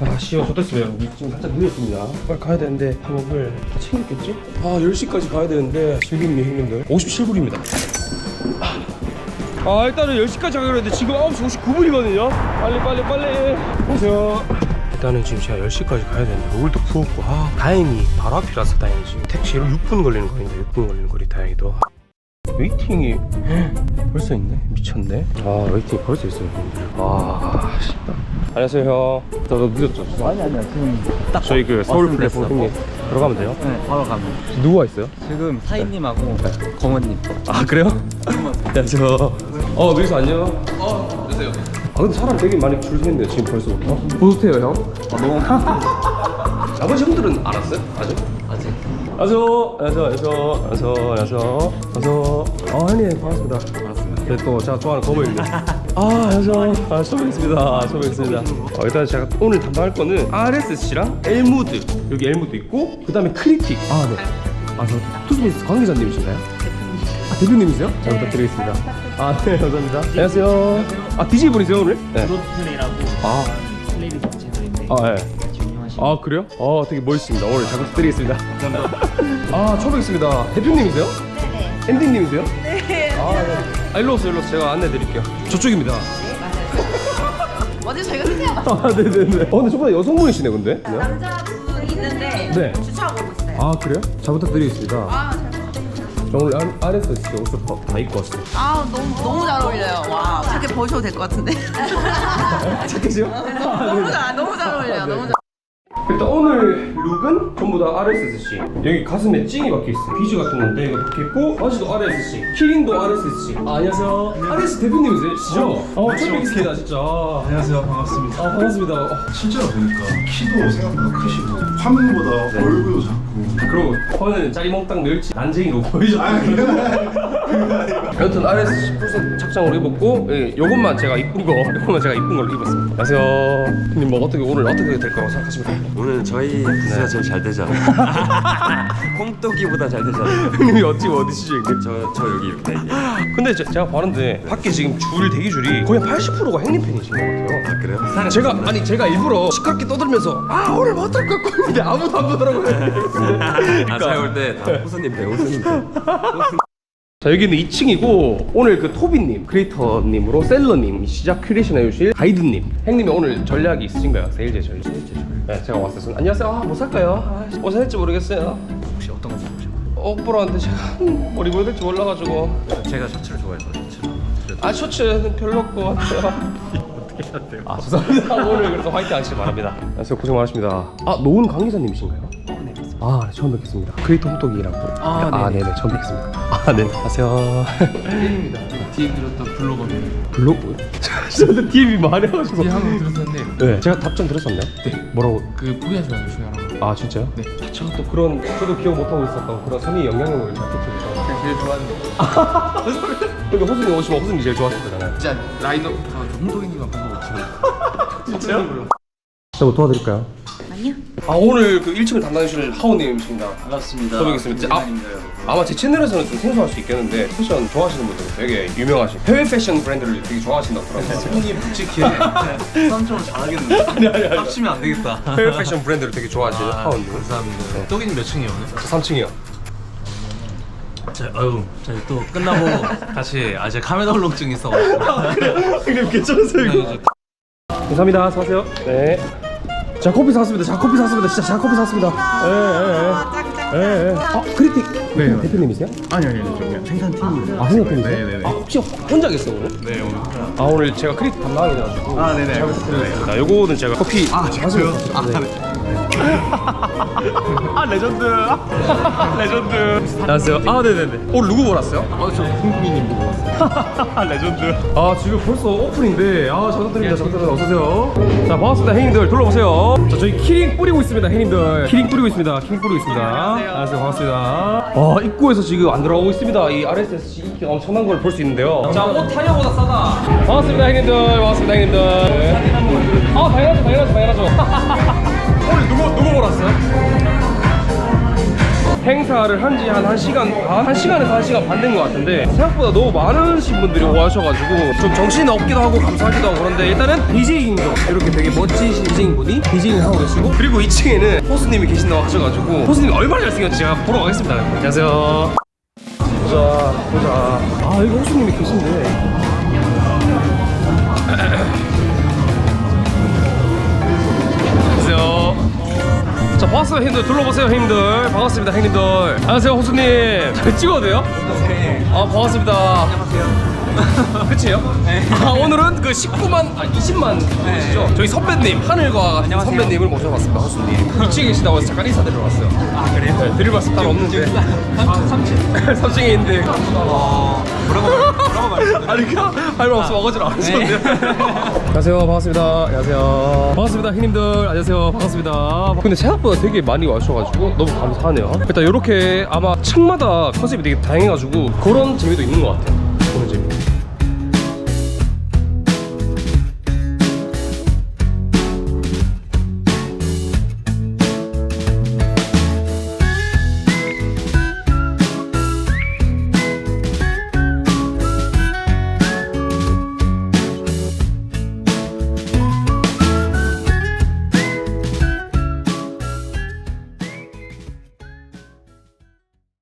아 씨발 좋됐어요. 지금 살짝 늦었습니다. 빨리 가야 되는데 방법을 다 챙겼겠지? 아 10시까지 가야 되는데 즐깁니 형님들. 57불입니다. 아 일단은 10시까지 가기로 했는데 지금 9시 59분이거든요. 빨리 빨리 빨리. 오세요. 일단은 지금 제가 10시까지 가야 되는데 오늘도 부었고 아 다행히 바로 앞이라서 다행이지. 택시로 6분 걸리는 거인데 6분 걸리는 거리 다행히도 웨이팅이 벌써 있네? 미쳤네? 아 웨이팅이 벌써 있어요. 아 씨발 안녕하세요 형. 저도 늦었죠? 아니 아니야 지금 딱 저희 그 서울 플랫폼. 형님. 들어가면 돼요? 네 바로 가면 누가 있어요? 지금 사인님하고 검은님. 아 그래요? 안녕하세요? 어 루이스 안녕. 어 안녕하세요? 아 근데 사람 되게 많이 줄 섰네요 지금 벌써부터? 보스테요 형? 아 너무. 나머지 형들은 알았어요? 아직? 아직 안녕하세요 안녕하세요 안녕하세요 안녕하세요 안녕하세요 아 형님 반갑습니다 알았습니다 네, 또 제가 좋아하는 거모입니다. 아, 안녕하세요. 아, 처음 뵙겠습니다. 처음 뵙겠습니다. 어, 일단 제가 오늘 담당할 거는 RSC랑 엘무드. 여기 엘무드 있고, 그 다음에 크리틱. 아, 네. 아, 저 투스미스 관계자님이신가요? 아, 대표님이세요? 잘 부탁드리겠습니다. 아, 네, 감사합니다. 안녕하세요. 아, DJ 분이세요, 오늘? 네. 브로틀이라고 아, 플레이리스트 채널인데 아, 예. 아, 그래요? 아, 되게 멋있습니다. 오늘 잘 부탁드리겠습니다. 아, 처음 뵙겠습니다. 대표님이세요? 네네. 엔딩님이세요? 네. 아, 네. 아, 일로 오세요, 일로 오세요. 제가 안내 드릴게요. 저쪽입니다. 먼저 저희가 세세요. 아, 네네네. 어, 근데 저보다 여성분이시네, 근데. 네. 남자분 있는데 네. 주차하고 오고 있어요. 아, 그래요? 잘 부탁드리겠습니다. 아, 잘. 저 오늘 안, 안에서 진짜 옷을 다, 다 입고 왔어요. 아, 너무 너무 잘 어울려요. 와, 저렇게 보셔도 될 것 같은데. 착해지요? 너무 잘 너무 잘 어울려요. 너무 잘. 일단 오늘 룩은 전부 다 RSSC. 여기 가슴에 찡이 박혀 있어. 비즈 같은 건데 이거 박혀 있고 바지도 RSC. 키링도 RSC. 아, 안녕하세요. RS 대표님이시죠? 어, 처음 뵙겠습니다, 진짜. 아, 안녕하세요 반갑습니다 아, 반갑습니다. 어, 실제로 보니까 키도 생각보다 크시고 화면보다 얼굴도 작고 그럼 저는 짜리몽땅 멸치 난쟁이로 보이죠? 여튼 RS 10% 착장으로 입었고 예, 요것만 제가 이쁜 거 요것만 제가 이쁜 걸로 입었습니다 안녕하세요 형님 뭐 어떻게 오늘 어떻게 될 거라고 생각하십니까? 오늘 저희 부스가 제일 잘 되지 않아요? 콩떡이보다 잘 되지 않아요? 형님이 어찌 어디시죠 형님? 저, 저 여기 이렇게 다 있네요 근데 제, 제가 봤는데 밖에 지금 줄 대기줄이 거의 한 80%가 형님 팬이신 것 같아요 아 그래요? 제가 아니 제가 일부러 시끄럽게 떠들면서 아 오늘 뭐 어떨 것 같고 했는데 아무도 안 보더라고요 아 제가 볼때다 호수님 배 호수님 배 자 여기는 2층이고 오늘 그 토비님, 크리에이터님으로 셀러님, 시작 큐레이션 해주실 가이드님. 형님이 오늘 전략이 있으신가요? 세일제 전략 네 제가 왔어요 안녕하세요. 아, 뭐 살까요? 아, 뭐 살지 모르겠어요. 혹시 어떤 거어 보러 왔는데 제가 뭐 입어야 될지 몰라가지고. 제가 셔츠를 좋아해서 셔츠로 아 셔츠는 별로 없고. 같아요 어떻게 해야 돼요? 아 죄송합니다. 오늘 그래서 화이팅 하시기 바랍니다. 안녕하세요. 고생 많으십니다. 아 노은 관계자님이신가요? 네 맞습니다. 아 네, 처음 뵙겠습니다. 크리에이터 호떡이라고. 아, 네네. 네네 처음 뵙겠습니다 아 네. 안녕하세요. 팬입니다. DM 드렸던 블로거는 블로그 저도 DM이 많아가지고. 한번 들었었는데. 네. 제가 답장 들었었나요? 네. 뭐라고? 그 포기하지 중요하라고. 아 진짜요? 네. 제가 또 그런 저도 기억 못하고 있었던 그런 선의 영향력을 받겠죠 제가 제일 좋아하는 근데 호수님 오시면 호수님 제일 좋아하실 거잖아요. 진짜 라이더부터 홍동이님만 본거 같아요 진짜요? 제가 뭐 도와드릴까요? 아니요. 아 오늘 그 1층을 담당해 주실 하우님이십니다. 반갑습니다. 처음 뵙겠습니다. 아, 아마 제 채널에서는 좀 생소할 수 있겠는데 패션 좋아하시는 분들은 되게 유명하신 해외 패션 브랜드를 되게 좋아하신다고 들었어요. 손님 솔직히. 쌈좀 잘하겠는데? 아니 아니 아니. 합치면 안 되겠다. 해외 패션 브랜드를 되게 좋아하시는 하우님. 감사합니다. 떡이는 몇 층이에요 오늘? 저 3층이요. 자, 아유, 저희 또 끝나고 같이 아직 카메라 울렁증 있어가지고. 형님 괜찮으세요 감사합니다. 수고하세요. 네 자 커피 샀습니다 자 커피 샀습니다 진짜 자 커피 샀습니다 예예예 아 크리틱 네 대표님이세요? 아니 아니 아니 저 그냥 생산팀 아 생각해주세요? 네 네 네. 아 혹시 혼자 계세요 오늘? 네 오늘 아 오늘 제가 크리틱 담당이 돼가지고 아 네네 잘 부탁드리겠습니다 요거는 제가 커피 아 제가 요? 아 네. 아 레전드. 레전드. 안녕하세요. 아 네네네. 오늘 누구 보러 왔어요? 어저 흥민님 보고 왔어요. 레전드. 아 지금 벌써 오픈인데. 아 잘부탁드립니다. 잘부탁드립니다. 어서오세요. 자 반갑습니다 형님들. 둘러보세요. 자 저희 키링 뿌리고 있습니다 형님들. 키링 뿌리고 있습니다. 키링 뿌리고 있습니다. 안녕하세요. 반갑습니다. 아 입구에서 지금 안 들어가고 있습니다. 이 RSS 인기 엄청난 걸 볼 수 있는데요. 자옷 타이어보다 싸다. 반갑습니다 형님들. 반갑습니다 형님들. 아 당연하죠 당연하죠 당연하죠 행사를 한 지 한 1시간 반? 1시간에서 1시간 반 된 것 같은데 생각보다 너무 많으신 분들이 오셔가지고 좀 정신이 없기도 하고 감사하기도 하고 그런데 일단은 BJ님도 이렇게 되게 멋지신 BJ분이 BJ를 하고 계시고 그리고 2층에는 호수님이 계신다고 하셔가지고 호수님이 얼마나 잘생겼는지 제가 보러 가겠습니다. 안녕하세요. 보자 보자. 아 여기 호수님이 계신데 반갑습니다 형님들. 둘러보세요 형님들. 반갑습니다 형님들. 안녕하세요 호수님. 잘 찍어도 돼요? 아 반갑습니다. 안녕하세요 끝이에요? 아 오늘은 그 19만 아 20만 분이시죠? 저희 선배님 하늘과 같은 선배님을 모셔봤습니다 호수님. 2층에 계시다고 해서 잠깐 인사드리러 왔어요. 아 그래요? 네, 드릴 말씀 따로 없는데. 3층 3층에 있는데. 어... 뭐라고 말했어요? 아니 그냥 할말 없으면 어거지로 안 하시는데 안녕하세요 반갑습니다. 안녕하세요. 반갑습니다 형님들. 안녕하세요 반갑습니다. 근데 생각보다 되게 많이 와주셔가지고 너무 감사하네요. 일단 이렇게 아마 층마다 컨셉이 되게 다양해가지고 그런 재미도 있는 것 같아요